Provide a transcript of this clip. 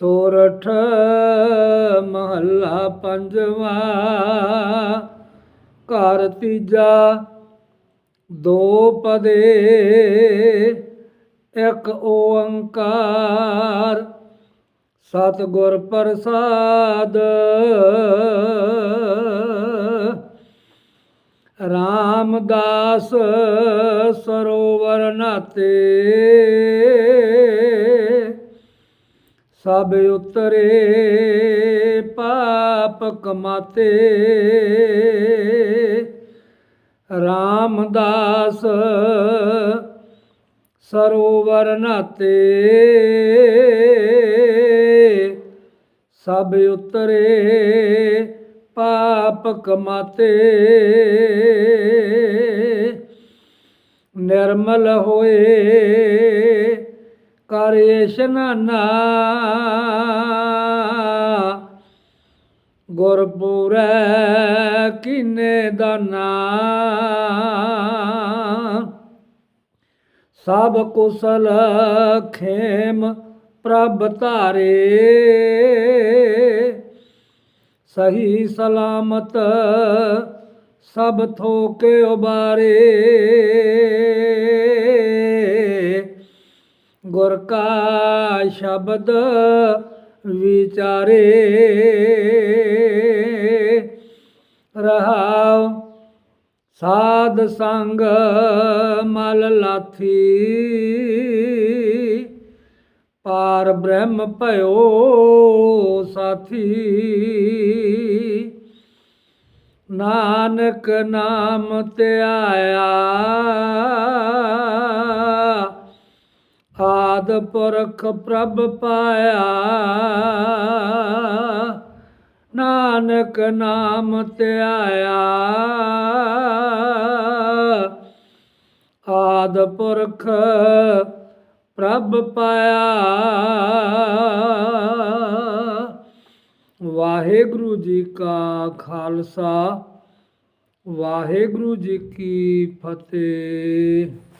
ਸੋਰਠ ਮਹੱਲਾ ਪੰਜਵਾਂ ਘਰ ਤੀਜਾ ਦੋ ਪਦੇ ਇੱਕ ਓੰਕਾਰ। ਸਤਿਗੁਰ ਪ੍ਰਸਾਦ ਰਾਮਦਾਸ ਸਰੋਵਰ ਨਾਤੇ। ਸਭ ਉਤਰੇ ਪਾਪ ਕਮਾਤੇ। ਰਾਮਦਾਸ ਸਰੋਵਰ ਨਾਤੇ। ਸਭ ਉਤਰੇ ਪਾਪ ਕਮਾਤੇ। ਨਿਰਮਲ ਹੋਏ ਕਰ ਇਸ਼ਨਾਨਾ ਗੁਰਪੁਰੈ ਕਿਨੇ ਦਾਨਾ। ਸਭ ਕੁਸਲ ਖੇਮ ਪ੍ਰਭ ਧਾਰੇ। ਸਹੀ ਸਲਾਮਤ ਸਭ ਥੋਕੇ ਉਬਾਰੇ। ਗੁਰ ਕਾ ਸ਼ਬਦ ਵਿਚਾਰੇ ਰਹਾਉ ਸਾਧ ਸੰਗ ਮਲ ਲਾਥੀ ਪਾਰ ਬ੍ਰਹਮ ਭਇਓ ਸਾਥੀ ਨਾਨਕ ਨਾਮ ਧਿਆਇਆ ਆਦ ਪੁਰਖ ਪ੍ਰਭ ਪਾਇਆ। ਨਾਨਕ ਨਾਮ ਧਿਆਇਆ ਆਦ ਪੁਰਖ ਪ੍ਰਭ ਪਾਇਆ। ਵਾਹਿਗੁਰੂ ਜੀ ਕਾ ਖਾਲਸਾ, ਵਾਹਿਗੁਰੂ ਜੀ ਕੀ ਫਤਿਹ।